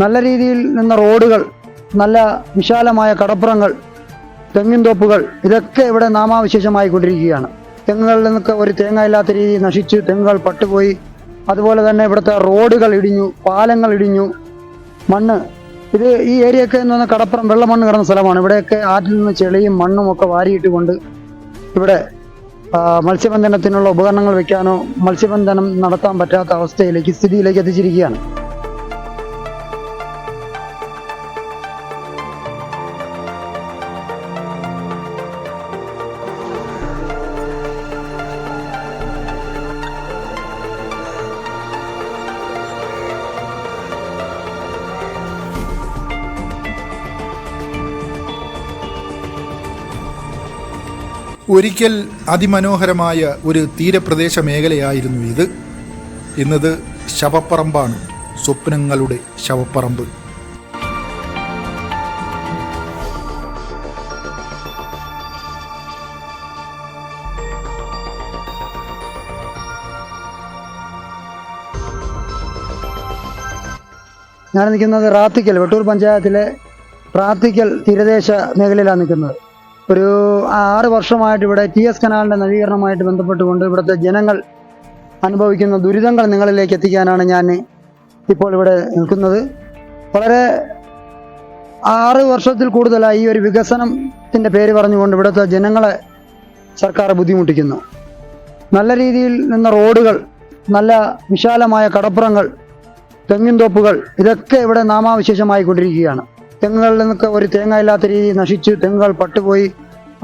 നല്ല രീതിയിൽ നിന്ന റോഡുകൾ നല്ല വിശാലമായ കടപ്പുറങ്ങൾ തെങ്ങിൻ തോപ്പുകൾ ഇതൊക്കെ ഇവിടെ നാമാവിശേഷമായി കൊണ്ടിരിക്കുകയാണ്. തെങ്ങുകളിൽ നിന്നൊക്കെ ഒരു തേങ്ങ ഇല്ലാത്ത രീതിയിൽ നശിച്ച് തെങ്ങുകൾ പട്ടുപോയി. അതുപോലെ തന്നെ ഇവിടുത്തെ റോഡുകൾ ഇടിഞ്ഞു പാലങ്ങൾ ഇടിഞ്ഞു മണ്ണ്. ഇത് ഈ ഏരിയയൊക്കെ എന്ന് പറഞ്ഞാൽ കടപ്പുറം വെള്ളമണ്ണ് കിടന്ന സ്ഥലമാണ്. ഇവിടെയൊക്കെ ആറ്റിൽ നിന്ന് ചെളിയും മണ്ണും ഒക്കെ വാരിയിട്ട് കൊണ്ട് ഇവിടെ മത്സ്യബന്ധനത്തിനുള്ള ഉപകരണങ്ങൾ വെക്കാനോ മത്സ്യബന്ധനം നടത്താൻ പറ്റാത്ത അവസ്ഥയിലേക്ക് സ്ഥിതിയിലേക്ക് എത്തിച്ചിരിക്കുകയാണ്. ഒരിക്കൽ അതിമനോഹരമായ ഒരു തീരപ്രദേശ മേഖലയായിരുന്നു ഇത്. ഇന്നത് ശവപ്പറമ്പാണ് സ്വപ്നങ്ങളുടെ ശവപ്പറമ്പ്. ഞാൻ നിൽക്കുന്നത് റാത്തിക്കൽ വെട്ടൂർ പഞ്ചായത്തിലെ റാത്തിക്കൽ തീരദേശ മേഖലയിലാണ് നിൽക്കുന്നത്. ഒരു ആറ് വർഷമായിട്ട് ഇവിടെ ടി എസ് കനാലിന്റെ നവീകരണമായിട്ട് ബന്ധപ്പെട്ടുകൊണ്ട് ഇവിടുത്തെ ജനങ്ങൾ അനുഭവിക്കുന്ന ദുരിതങ്ങൾ നിങ്ങളിലേക്ക് എത്തിക്കാനാണ് ഞാൻ ഇപ്പോൾ ഇവിടെ നിൽക്കുന്നത്. വളരെ ആറ് വർഷത്തിൽ കൂടുതലായി ഈ ഒരു വികസനത്തിന്റെ പേര് പറഞ്ഞുകൊണ്ട് ഇവിടുത്തെ ജനങ്ങളെ സർക്കാർ ബുദ്ധിമുട്ടിക്കുന്നു. നല്ല രീതിയിൽ നിന്ന റോഡുകൾ നല്ല വിശാലമായ കടപ്പുറങ്ങൾ തെങ്ങിൻ തോപ്പുകൾ ഇതൊക്കെ ഇവിടെ നാമാവിശേഷമായി കൊണ്ടിരിക്കുകയാണ് തെങ്ങുകളിൽ നിന്നൊക്കെ ഒരു തേങ്ങ ഇല്ലാത്ത രീതി നശിച്ച് തെങ്ങുകൾ പട്ടുപോയി.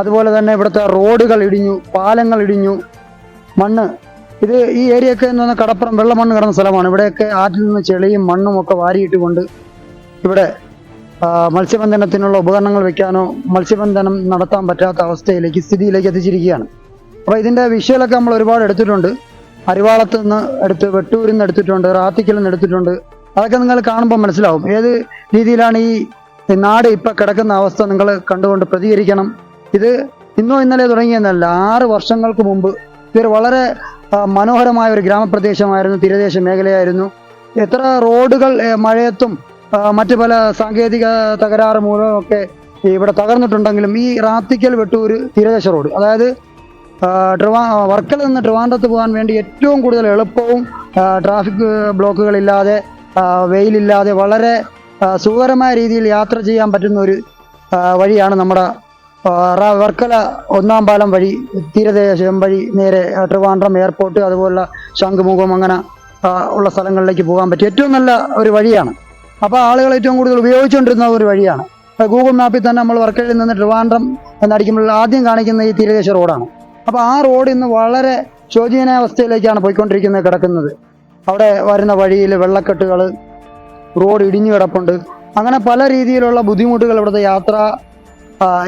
അതുപോലെ തന്നെ ഇവിടുത്തെ റോഡുകൾ ഇടിഞ്ഞു പാലങ്ങൾ ഇടിഞ്ഞു മണ്ണ്. ഇത് ഈ ഏരിയയൊക്കെ എന്ന് പറഞ്ഞാൽ കടപ്പുറം വെള്ളമണ്ണ് കിടന്ന സ്ഥലമാണ്. ഇവിടെയൊക്കെ ആറ്റിൽ നിന്ന് ചെളിയും മണ്ണും ഒക്കെ വാരിയിട്ടുകൊണ്ട് ഇവിടെ ആ, മത്സ്യബന്ധനത്തിനുള്ള ഉപകരണങ്ങൾ വെക്കാനോ മത്സ്യബന്ധനം നടത്താൻ പറ്റാത്ത അവസ്ഥയിലേക്ക് സ്ഥിതിയിലേക്ക് എത്തിച്ചിരിക്കുകയാണ്. അപ്പോൾ ഇതിന്റെ വിഷയമൊക്കെ നമ്മൾ ഒരുപാട് എടുത്തിട്ടുണ്ട്. അരിവാളത്ത് നിന്ന് എടുത്ത് വെട്ടൂരിൽ നിന്ന് എടുത്തിട്ടുണ്ട് റാത്തിക്കൽ നിന്ന് എടുത്തിട്ടുണ്ട്. അതൊക്കെ നിങ്ങൾ കാണുമ്പോൾ മനസ്സിലാവും. ഏത് രീതിയിലാണ് ഈ നാട് ഇപ്പം കിടക്കുന്ന അവസ്ഥ നിങ്ങൾ കണ്ടുകൊണ്ട് പ്രതികരിക്കണം. ഇത് ഇന്നോ ഇന്നലെ തുടങ്ങിയെന്നല്ല ആറ് വർഷങ്ങൾക്ക് മുമ്പ്. ഇതൊരു വളരെ മനോഹരമായ ഒരു ഗ്രാമപ്രദേശമായിരുന്നു തീരദേശ മേഖലയായിരുന്നു. എത്ര റോഡുകൾ മഴയത്തും മറ്റു പല സാങ്കേതിക തകരാറ് മൂലമൊക്കെ ഇവിടെ തകർന്നിട്ടുണ്ടെങ്കിലും ഈ റാത്തിക്കൽ വെട്ടൂര് തീരദേശ റോഡ്. അതായത് ട്രിവാ വർക്കല നിന്ന് ട്രിവാൻഡ്രത്ത് പോകാൻ വേണ്ടി ഏറ്റവും കൂടുതൽ എളുപ്പവും ട്രാഫിക് ബ്ലോക്കുകളില്ലാതെ വെയിലില്ലാതെ വളരെ സുഖകരമായ രീതിയിൽ യാത്ര ചെയ്യാൻ പറ്റുന്ന ഒരു വഴിയാണ് നമ്മുടെ വർക്കല ഒന്നാം പാലം വഴി തീരദേശം വഴി നേരെ ട്രിവാൻഡ്രം എയർപോർട്ട് അതുപോലുള്ള ശംഖുമുഖം അങ്ങനെ ഉള്ള സ്ഥലങ്ങളിലേക്ക് പോകാൻ പറ്റും ഏറ്റവും നല്ല ഒരു വഴിയാണ്. അപ്പോൾ ആളുകൾ ഏറ്റവും കൂടുതൽ ഉപയോഗിച്ചുകൊണ്ടിരുന്ന ഒരു വഴിയാണ്. ഗൂഗിൾ മാപ്പിൽ തന്നെ നമ്മൾ വർക്കലയിൽ നിന്ന് ട്രിവാൻഡ്രം എന്നടിക്കുമ്പോൾ ആദ്യം കാണിക്കുന്ന ഈ തീരദേശ റോഡാണ്. അപ്പോൾ ആ റോഡ് ഇന്ന് വളരെ ശോചനീയ അവസ്ഥയിലേക്കാണ് പോയിക്കൊണ്ടിരിക്കുന്നത് കിടക്കുന്നത്. അവിടെ വരുന്ന വഴിയിൽ വെള്ളക്കെട്ടുകൾ റോഡ് ഇടിഞ്ഞു കിടപ്പുണ്ട്. അങ്ങനെ പല രീതിയിലുള്ള ബുദ്ധിമുട്ടുകൾ ഇവിടുത്തെ യാത്ര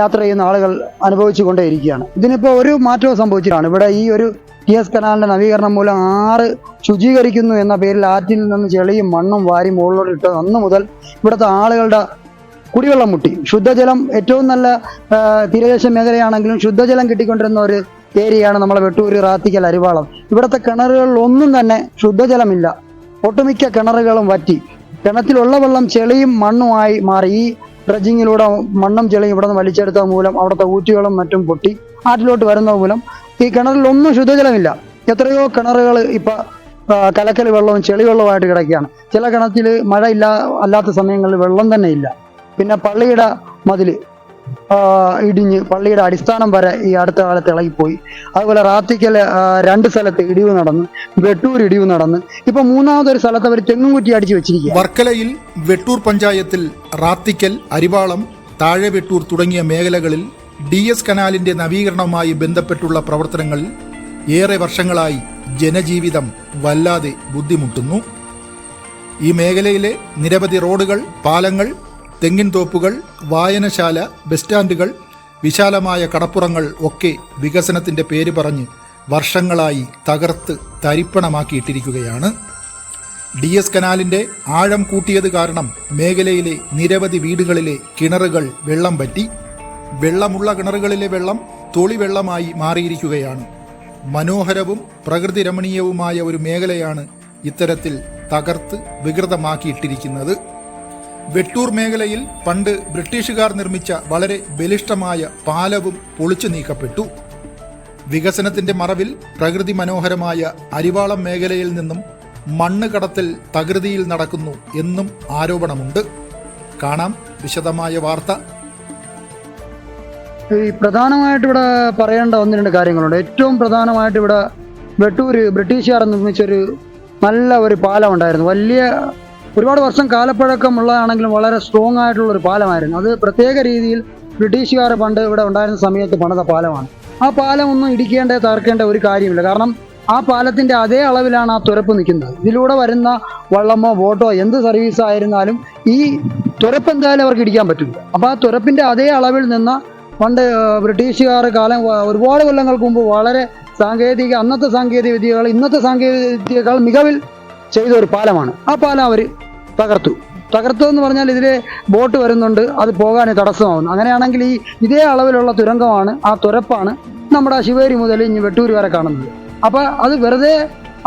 യാത്ര ചെയ്യുന്ന ആളുകൾ അനുഭവിച്ചു കൊണ്ടേയിരിക്കുകയാണ്. ഇതിനിപ്പോൾ ഒരു മാറ്റവും സംഭവിച്ചിട്ടാണ്. ഇവിടെ ഈ ഒരു ടി എസ് കനാലിന്റെ നവീകരണം മൂലം ആറ് ശുചീകരിക്കുന്നു എന്ന പേരിൽ ആറ്റിൽ നിന്ന് ചെളിയും മണ്ണും വാരി മുകളിലോട്ട് ഇട്ട് അന്ന് മുതൽ ഇവിടുത്തെ ആളുകളുടെ കുടിവെള്ളം മുട്ടി. ശുദ്ധജലം ഏറ്റവും നല്ല തീരദേശ മേഖലയാണെങ്കിലും ശുദ്ധജലം കിട്ടിക്കൊണ്ടിരുന്ന ഒരു ഏരിയയാണ് നമ്മളെ വെട്ടൂര് റാത്തിക്കൽ അരിവാളം. ഇവിടുത്തെ കിണറുകളിൽ ഒന്നും തന്നെ ശുദ്ധജലമില്ല. ഒട്ടുമിക്ക കിണറുകളും വറ്റി. കിണറ്റിലുള്ള വെള്ളം ചെളിയും മണ്ണുമായി മാറി ഈ ഡ്രഡ്ജിങ്ങിലൂടെ മണ്ണും ചെളിയും ഇവിടെ നിന്ന് വലിച്ചെടുത്ത മൂലം അവിടുത്തെ ഊറ്റികളും മറ്റും പൊട്ടി ആറ്റിലോട്ട് വരുന്ന മൂലം ഈ കിണറിലൊന്നും ശുദ്ധജലമില്ല. എത്രയോ കിണറുകൾ ഇപ്പൊ കലക്കൽ വെള്ളവും ചെളി വെള്ളവുമായിട്ട് കിടക്കുകയാണ്. ചില കിണറ്റിൽ മഴ ഇല്ല അല്ലാത്ത സമയങ്ങളിൽ വെള്ളം തന്നെ ഇല്ല. പിന്നെ പള്ളിയുടെ മതിൽ ഇടിഞ്ഞ് പള്ളിയുടെ അടിസ്ഥാനം വരെ ഈ അടുത്ത കാലത്ത് ഇളകിപ്പോയി. അതുപോലെ റാത്തിക്കൽ രണ്ട് സ്ഥലത്ത് ഇടിവ് നടന്ന് വെട്ടൂർ ഇടിവ് നടന്ന് ഇപ്പൊ മൂന്നാമതൊരു സ്ഥലത്ത് അവർ തെങ്ങും കുറ്റി അടിച്ചു വെച്ചിരിക്കുക വർക്കലയിൽ വെട്ടൂർ പഞ്ചായത്തിൽ റാത്തിക്കൽ അരിവാളം താഴെ വെട്ടൂർ തുടങ്ങിയ മേഖലകളിൽ ഡി എസ് കനാലിന്റെ നവീകരണവുമായി ബന്ധപ്പെട്ടുള്ള പ്രവർത്തനങ്ങൾ ഏറെ വർഷങ്ങളായി ജനജീവിതം വല്ലാതെ ബുദ്ധിമുട്ടുന്നു. ഈ മേഖലയിലെ നിരവധി റോഡുകൾ പാലങ്ങൾ തെങ്ങിൻ തോപ്പുകൾ വായനശാല ബസ് സ്റ്റാൻഡുകൾ വിശാലമായ കടപ്പുറങ്ങൾ ഒക്കെ വികസനത്തിന്റെ പേര് പറഞ്ഞ് വർഷങ്ങളായി തകർത്ത് തരിപ്പണമാക്കിയിട്ടിരിക്കുകയാണ്. ഡി എസ് കനാലിന്റെ ആഴം കൂട്ടിയത് കാരണം മേഖലയിലെ നിരവധി വീടുകളിലെ കിണറുകൾ വെള്ളം പറ്റി. വെള്ളമുള്ള കിണറുകളിലെ വെള്ളം തൊളിവെള്ളമായി മാറിയിരിക്കുകയാണ്. മനോഹരവും പ്രകൃതി രമണീയവുമായ ഒരു മേഖലയാണ് ഇത്തരത്തിൽ തകർത്ത് വികൃതമാക്കിയിട്ടിരിക്കുന്നത്. വെട്ടൂർ മേഖലയിൽ പണ്ട് ബ്രിട്ടീഷുകാർ നിർമ്മിച്ച വളരെ ബലിഷ്ടമായ പാലവും പൊളിച്ചു നീക്കപ്പെട്ടു. വികസനത്തിന്റെ മറവിൽ പ്രകൃതി മനോഹരമായ അരിവാളം മേഖലയിൽ നിന്നും മണ്ണ് കടത്തൽ തകൃതിയിൽ നടക്കുന്നു എന്നും ആരോപണമുണ്ട്. കാണാം വിശദമായ വാർത്ത. ഈ പ്രധാനമായിട്ട് ഇവിടെ പറയേണ്ട ഒന്ന് രണ്ട് കാര്യങ്ങളുണ്ട്. ഏറ്റവും പ്രധാനമായിട്ട് ഇവിടെ വെട്ടൂര് ബ്രിട്ടീഷുകാർ നിർമ്മിച്ചൊരു നല്ല ഒരു പാലം ഉണ്ടായിരുന്നു. വലിയ ഒരുപാട് വർഷം കാലപ്പഴക്കമുള്ളതാണെങ്കിലും വളരെ സ്ട്രോങ് ആയിട്ടുള്ള ഒരു പാലമായിരുന്നു. അത് പ്രത്യേക രീതിയിൽ ബ്രിട്ടീഷുകാർ പണ്ട് ഇവിടെ ഉണ്ടായിരുന്ന സമയത്ത് പണിത പാലമാണ്. ആ പാലം ഒന്നും ഇടിക്കേണ്ട തകർക്കേണ്ട ഒരു കാര്യമില്ല. കാരണം ആ പാലത്തിന്റെ അതേ അളവിലാണ് ആ തുരപ്പ് നിൽക്കുന്നത്. ഇതിലൂടെ വരുന്ന വള്ളമോ ബോട്ടോ എന്ത് സർവീസ് ആയിരുന്നാലും ഈ തുരപ്പ് എന്തായാലും അവർക്ക് ഇടിക്കാൻ പറ്റില്ല. അപ്പോൾ ആ തുരപ്പിന്റെ അതേ അളവിൽ നിന്ന് പണ്ട് ബ്രിട്ടീഷുകാർ കാലം ഒരുപാട് കൊല്ലങ്ങൾക്ക് മുമ്പ് വളരെ സാങ്കേതിക അന്നത്തെ സാങ്കേതിക വിദ്യകൾ ഇന്നത്തെ സാങ്കേതിക വിദ്യകൾ മികവിൽ ചെയ്ത ഒരു പാലമാണ്. ആ പാലം അവർ തകർത്തു. തകർത്തു എന്ന് പറഞ്ഞാൽ ഇതിലെ ബോട്ട് വരുന്നുണ്ട് അത് പോകാൻ തടസ്സമാവുന്നു. അങ്ങനെയാണെങ്കിൽ ഈ ഇതേ അളവിലുള്ള തുരങ്കമാണ് ആ തുരപ്പാണ് നമ്മുടെ ശിവേരി മുതൽ ഇനി വെട്ടൂർ വരെ കാണുന്നത്. അപ്പോൾ അത് വെറുതെ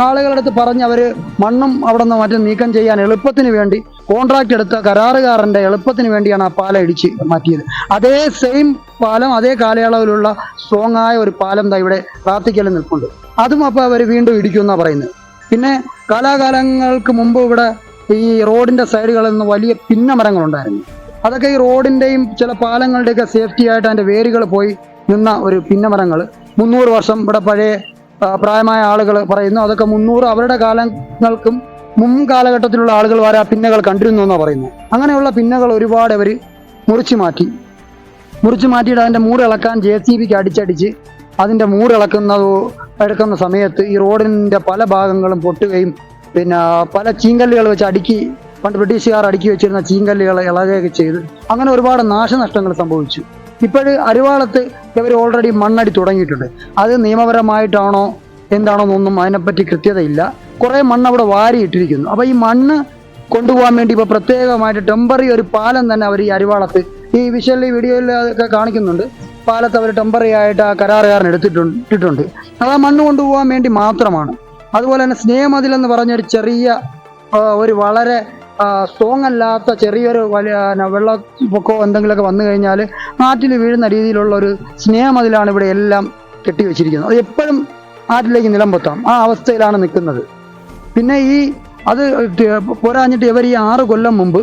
ആളുകളുടെ പറഞ്ഞ് അവർ മണ്ണും അവിടെ നിന്ന് മറ്റും നീക്കം ചെയ്യാൻ എളുപ്പത്തിന് വേണ്ടി കോൺട്രാക്ട് എടുത്ത കരാറുകാരന്റെ എളുപ്പത്തിന് വേണ്ടിയാണ് ആ പാലം ഇടിച്ച് മാറ്റിയത്. അതേ സെയിം പാലം അതേ കാലയളവിലുള്ള സ്ട്രോങ് ആയ ഒരു പാലം ഇവിടെ പ്രാർത്ഥിക്കലിൽ നിൽപ്പുണ്ട്. അതും അപ്പോൾ അവർ വീണ്ടും ഇടിക്കുമെന്നാണ് പറയുന്നത്. പിന്നെ കാലാകാലങ്ങൾക്ക് മുമ്പ് ഇവിടെ ഈ റോഡിന്റെ സൈഡുകളിൽ നിന്ന് വലിയ പിന്നമരങ്ങളുണ്ടായിരുന്നു. അതൊക്കെ ഈ റോഡിന്റെയും ചില പാലങ്ങളുടെയൊക്കെ സേഫ്റ്റി ആയിട്ട് അതിന്റെ വേരുകൾ പോയി നിന്ന ഒരു പിന്നമരങ്ങൾ. മുന്നൂറ് വർഷം ഇവിടെ പഴയ പ്രായമായ ആളുകൾ പറയുന്നു. അതൊക്കെ മുന്നൂറ് അവരുടെ കാലങ്ങൾക്കും മുൻ കാലഘട്ടത്തിലുള്ള ആളുകൾ വരെ ആ പിന്നകൾ കണ്ടിരുന്നു എന്നാണ് പറയുന്നത്. അങ്ങനെയുള്ള പിന്നകൾ ഒരുപാട് അവർ മുറിച്ചു മാറ്റി. മുറിച്ചു മാറ്റിയിട്ട് അതിന്റെ മൂടിളക്കാൻ ജെ സി ബിക്ക് അടിച്ചടിച്ച് അതിന്റെ മൂടിളക്കുന്നത് എടുക്കുന്ന സമയത്ത് ഈ റോഡിന്റെ പല ഭാഗങ്ങളും പൊട്ടുകയും പിന്നെ പല ചീങ്കല്ലുകൾ വെച്ച് അടുക്കി പണ്ട് ബ്രിട്ടീഷുകാർ അടുക്കി വെച്ചിരുന്ന ചീങ്കല്ലുകൾ ഇളകുകയൊക്കെ ചെയ്ത് അങ്ങനെ ഒരുപാട് നാശനഷ്ടങ്ങൾ സംഭവിച്ചു. ഇപ്പോൾ അരിവാളത്ത് ഇവർ ഓൾറെഡി മണ്ണടി തുടങ്ങിയിട്ടുണ്ട്. അത് നിയമപരമായിട്ടാണോ എന്താണോ എന്നൊന്നും അതിനെപ്പറ്റി കൃത്യതയില്ല. കുറേ മണ്ണ് അവിടെ വാരിയിട്ടിരിക്കുന്നു. അപ്പോൾ ഈ മണ്ണ് കൊണ്ടുപോകാൻ വേണ്ടി ഇപ്പോൾ പ്രത്യേകമായിട്ട് ടെമ്പറി ഒരു പാലം തന്നെ അവർ ഈ അരിവാളത്ത് ഈ വിഷ്വൽ വീഡിയോയിൽ ഒക്കെ കാണിക്കുന്നുണ്ട്. പാലത്ത് അവർ ടെമ്പററി ആയിട്ട് ആ കരാറുകാരൻ എടുത്തിട്ടുണ്ട് അത് ആ മണ്ണ് കൊണ്ടുപോകാൻ വേണ്ടി മാത്രമാണ്. അതുപോലെ തന്നെ സ്നേഹമതിൽ എന്ന് പറഞ്ഞൊരു ചെറിയ ഒരു വളരെ സ്ട്രോങ് അല്ലാത്ത ചെറിയൊരു വലിയ വെള്ളപ്പൊക്കോ എന്തെങ്കിലുമൊക്കെ വന്നു കഴിഞ്ഞാൽ ആറ്റിൽ വീഴുന്ന രീതിയിലുള്ള ഒരു സ്നേഹമതിലാണ് ഇവിടെ എല്ലാം കെട്ടിവെച്ചിരിക്കുന്നത്. അത് എപ്പോഴും ആറ്റിലേക്ക് നിലംപൊത്താം ആ അവസ്ഥയിലാണ് നിൽക്കുന്നത്. പിന്നെ ഈ അത് പോരാഞ്ഞിട്ട് ഇവർ ഈ ആറ് കൊല്ലം മുമ്പ്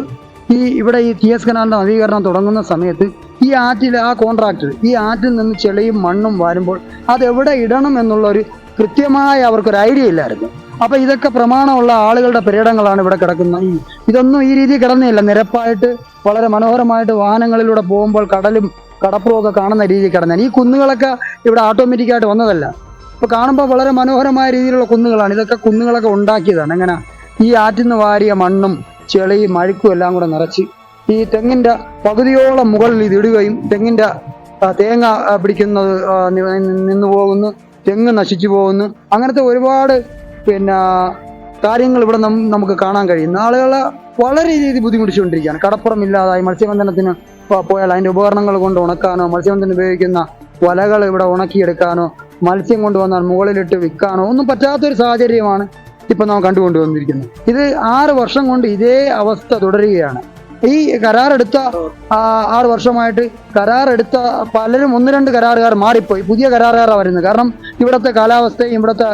ഈ ഇവിടെ ഈ എസ് കനാലിന്റെ നവീകരണം തുടങ്ങുന്ന സമയത്ത് ഈ ആറ്റിൽ ആ കോൺട്രാക്ടർ ഈ ആറ്റിൽ നിന്ന് ചെളിയും മണ്ണും വരുമ്പോൾ അതെവിടെ ഇടണം എന്നുള്ളൊരു കൃത്യമായ അവർക്കൊരു ഐഡിയ ഇല്ലായിരുന്നു. അപ്പോൾ ഇതൊക്കെ പ്രമാണമുള്ള ആളുകളുടെ പര്യടങ്ങളാണ് ഇവിടെ കിടക്കുന്ന ഈ ഇതൊന്നും ഈ രീതിയിൽ കിടന്നില്ല നിരപ്പായിട്ട് വളരെ മനോഹരമായിട്ട് വാഹനങ്ങളിലൂടെ പോകുമ്പോൾ കടലും കടപ്പുറവും ഒക്കെ കാണുന്ന രീതിയിൽ കിടന്നാണ് ഈ കുന്നുകളൊക്കെ ഇവിടെ ഓട്ടോമാറ്റിക്കായിട്ട് വന്നതല്ല. ഇപ്പം കാണുമ്പോൾ വളരെ മനോഹരമായ രീതിയിലുള്ള കുന്നുകളാണ്. ഇതൊക്കെ കുന്നുകളൊക്കെ ഉണ്ടാക്കിയതാണ്. എങ്ങനെ? ഈ ആറ്റിൽ നിന്ന് വാരിയ മണ്ണും ചെളിയും അഴുക്കും എല്ലാം കൂടെ നിറച്ച് ഈ തെങ്ങിന്റെ പകുതിയോളം മുകളിൽ ഇത് ഇടുകയും തെങ്ങിന്റെ തേങ്ങ പിടിക്കുന്നത് നിന്നു പോകുന്നു തെങ്ങ് നശിച്ചു പോകുന്നു. അങ്ങനത്തെ ഒരുപാട് പിന്നെ കാര്യങ്ങൾ ഇവിടെ നമുക്ക് കാണാൻ കഴിയുന്നു. ആളുകളെ വളരെ രീതിയിൽ ബുദ്ധിമുട്ടിച്ചുകൊണ്ടിരിക്കുകയാണ്. കടപ്പുറം ഇല്ലാതായി മത്സ്യബന്ധനത്തിന് പോയാൽ അതിന്റെ ഉപകരണങ്ങൾ കൊണ്ട് ഉണക്കാനോ മത്സ്യബന്ധനം ഉപയോഗിക്കുന്ന വലകൾ ഇവിടെ ഉണക്കിയെടുക്കാനോ മത്സ്യം കൊണ്ടുവന്നാൽ മുകളിലിട്ട് വിൽക്കാനോ ഒന്നും പറ്റാത്തൊരു സാഹചര്യമാണ് ഇപ്പൊ നാം കണ്ടുകൊണ്ടുവന്നിരിക്കുന്നത് ഇത് ആറ് വർഷം കൊണ്ട് ഇതേ അവസ്ഥ തുടരുകയാണ്. ഈ കരാറെടുത്ത ആറ് വർഷമായിട്ട് കരാറെടുത്ത പലരും ഒന്ന് രണ്ട് കരാറുകാർ മാറിപ്പോയി. പുതിയ കരാറുകാരാണ് വരുന്നത്. കാരണം ഇവിടുത്തെ കാലാവസ്ഥയും ഇവിടുത്തെ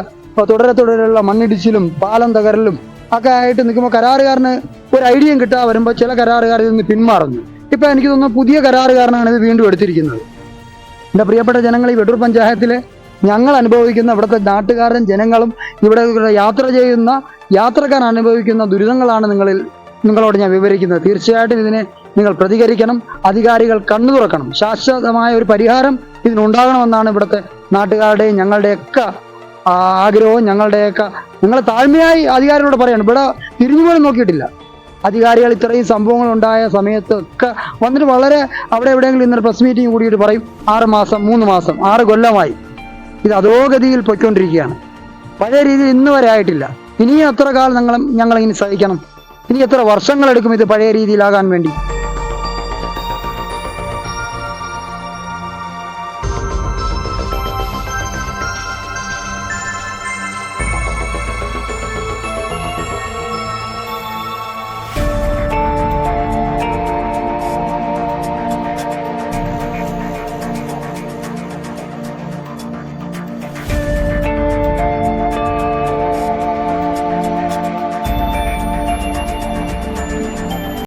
തുടരെ തുടരെയുള്ള മണ്ണിടിച്ചിലും പാലം തകരലും ഒക്കെ ആയിട്ട് നിൽക്കുമ്പോൾ കരാറുകാരന് ഒരു ഐഡിയയും കിട്ടാ വരുമ്പോൾ ചില കരാറുകാർ ഇതിൽ നിന്ന് പിന്മാറുന്നു. ഇപ്പൊ എനിക്ക് തോന്നുന്നു പുതിയ കരാറുകാരനാണ് ഇത് വീണ്ടും എടുത്തിരിക്കുന്നത്. എന്റെ പ്രിയപ്പെട്ട ജനങ്ങൾ ഈ വെടൂർ പഞ്ചായത്തിലെ ഞങ്ങൾ അനുഭവിക്കുന്ന ഇവിടുത്തെ നാട്ടുകാരും ജനങ്ങളും ഇവിടെ യാത്ര ചെയ്യുന്ന യാത്രക്കാർ അനുഭവിക്കുന്ന ദുരിതങ്ങളാണ് നിങ്ങളിൽ നിങ്ങളോട് ഞാൻ വിവരിക്കുന്നത്. തീർച്ചയായിട്ടും ഇതിനെ നിങ്ങൾ പ്രതികരിക്കണം അധികാരികൾ കണ്ണു തുറക്കണം. ശാശ്വതമായ ഒരു പരിഹാരം ഇതിനുണ്ടാകണമെന്നാണ് ഇവിടുത്തെ നാട്ടുകാരുടെയും ഞങ്ങളുടെയൊക്കെ ആഗ്രഹവും ഞങ്ങളുടെയൊക്കെ നിങ്ങൾ താഴ്മയായി അധികാരികളോട് പറയണം. ഇവിടെ തിരിഞ്ഞു പോലും നോക്കിയിട്ടില്ല. അധികാരികൾ ഇത്രയും സംഭവങ്ങൾ ഉണ്ടായ സമയത്തൊക്കെ വന്നിട്ട് വളരെ അവിടെ എവിടെയെങ്കിലും ഇന്നൊരു പ്രസ് മീറ്റിംഗ് കൂടിയിട്ട് പറയും ആറ് മാസം മൂന്ന് മാസം ആറ് കൊല്ലമായി. ഇത് അധോഗതിയിൽ പോയിക്കൊണ്ടിരിക്കുകയാണ്. പഴയ രീതിയിൽ ഇന്ന് വരെ ആയിട്ടില്ല. ഇനിയും എത്ര കാലം ഞങ്ങൾ ഞങ്ങളിങ്ങനെ സഹിക്കണം? ഇനി എത്ര വർഷങ്ങളെടുക്കും ഇത് പഴയ രീതിയിലാകാൻ വേണ്ടി?